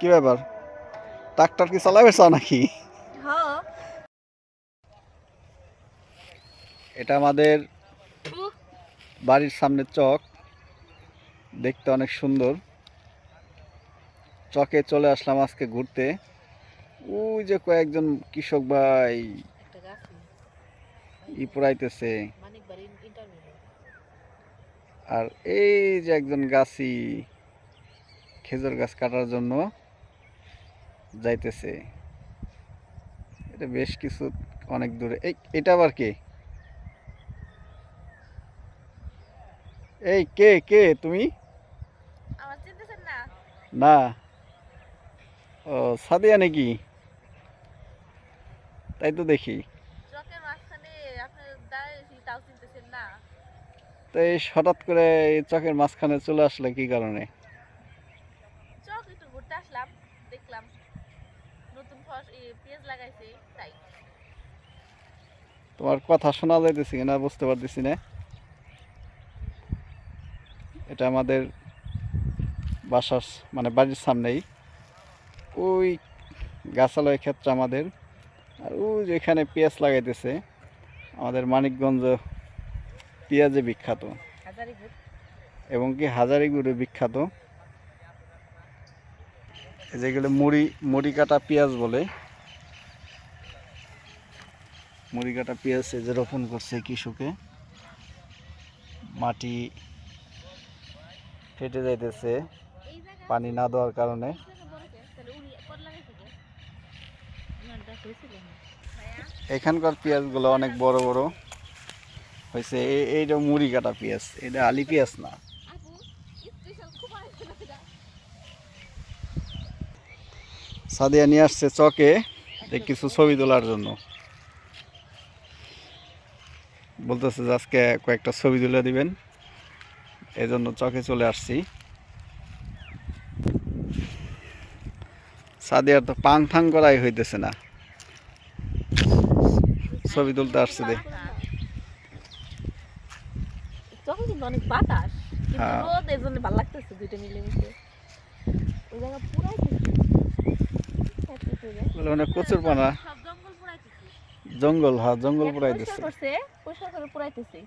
কি ব্যাপার? ট্রাক্টর কি চালাবে চাও নাকি? হ্যাঁ। এটা আমাদের বাড়ির সামনে চক। দেখতে অনেক সুন্দর। চকে চলে আসলাম আজকে ঘুরতে। ওই যে কয়েকজন কৃষক ভাই ই পুরাইতেছে আর এই যে একজন গাছি খেজুর গাছ কাটার জন্য। যাইতেছে। এটা বেশ কিছু অনেক দূরে। এই এটা আবার কে? এই কে কে তুমি? না? ও সাদিয়া নাকি? তাই তো দেখি। তো এই হঠাৎ করে চকের মাঝখানে চলে আসলে কি কারণে চক একটু ঘুরতে আসলাম দেখলাম নতুন ফস এ, পেঁয়াজ লাগাইছে তাই। তোমার কথা শোনা যাইতেছি কিনা বুঝতে পারতেছি না। এটা আমাদের বাসার মানে বাড়ির সামনেই। ওই গাছালয় ক্ষেত্র আমাদের। আর ওই যেখানে পেঁয়াজ লাগাইতেছে আমাদের মানিকগঞ্জ পেঁয়াজে বিখ্যাত। এবং কি হাজারি হাজারিগুড়ে বিখ্যাত। যেগুলো মুড়ি মুড়ি কাটা পেঁয়াজ বলে। মুড়ি কাটা পেঁয়াজ এই যে রোপণ করছে কৃষকে। মাটি ফেটে যাইতেছে, পানি না দেওয়ার কারণে। এখানকার পেঁয়াজগুলো অনেক বড় বড়। হয়েছে এই- এইটা মুড়ি কাটা পেঁয়াজ, এটা আলি পেঁয়াজ না আপু, special খুব আইছে না এটা। সাদিয়া নিয়ে আসছে চকে কিছু ছবি তোলার জন্য। বলতেছে যে আজকে কয়েকটা ছবি তুলে দিবেন। এই জন্য চকে চলে আসছি। সাদিয়ার তো পাং ফাং করাই হইতেছে না। ছবি তুলতে আসছে দে। অনেক বাতাস। রোদ এই জন্য ভালো লাগতেছে দুইটা মিলে মিশে ওই জায়গা পুরাইতেছে বলে মানে কচুর পানা। জঙ্গল হ্যাঁ জঙ্গল পরিষ্কার করে পুরাইতেছে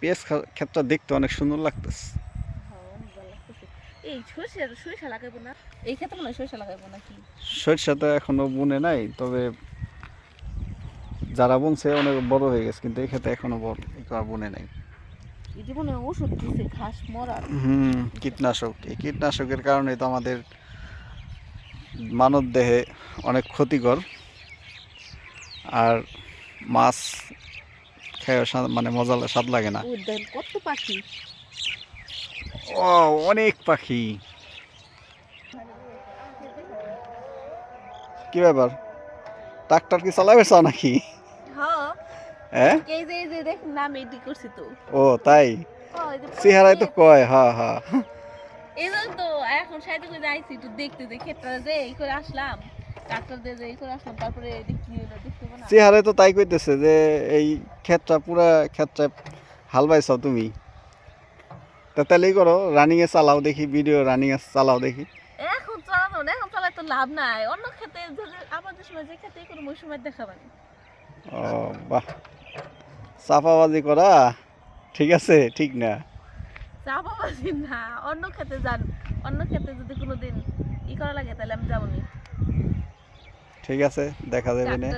পেঁয়াজ ক্ষেতটা দেখতে অনেক সুন্দর লাগতেছে। হ্যাঁ, অনেক ভালো লাগতেছে। এই সরিষা সরিষা লাগাইবো না? এই ক্ষেত্রে মনে সরিষা লাগাইবো নাকি? সরিষা তো এখনও বুনে নাই তবে যারা বুনছে অনেক বড় হয়ে গেছে কিন্তু এই ক্ষেত্রে এখনও বড় বুনে নাই। এটি ওষুধ দিছে ঘাস মরার। হুম কীটনাশক। এই কীটনাশকের কারণে তো আমাদের মানব দেহে অনেক ক্ষতিকর। আর মাছ খেয়ে মানে মজা স্বাদ লাগে না। কত পাখি? ও অনেক পাখি। কি ব্যাপার? ট্রাক্টর কি চালাবে নাকি? হ্যাঁ? এই যে এই যে দেখ নাম এডি করছি তো। ও তাই? চেহারায় তো কয় হ্যাঁ হ্যাঁ এই জন্য তো এখন সাইডে করে আইছি একটু দেখতে যে ক্ষেতটা যে এই করে আসলাম। দিয়ে যে এই করে আসলাম তারপরে এদিক কি হলো দেখতে না। চেহারায় তো তাই কইতেছে যে এই ক্ষেতটা পুরা ক্ষেতটা হাল বাইছাও তুমি। তা তাহলেই করো রানিংয়ে চালাও দেখি ভিডিও রানিংয়ে চালাও দেখি। এখন চালানো না এখন চালাই তো লাভ নাই। অন্য ক্ষেতে আমাদের সময় যে ক্ষেতে কোনো সময় দেখাবানি। ও বাহ। চাপাবাজি করা ঠিক আছে ঠিক না? চাপাবাজি না অন্য খেতে যান অন্য খেতে যদি কোনোদিন ই করা লাগে তাহলে আমি যাবনি ঠিক আছে দেখা যাবে না।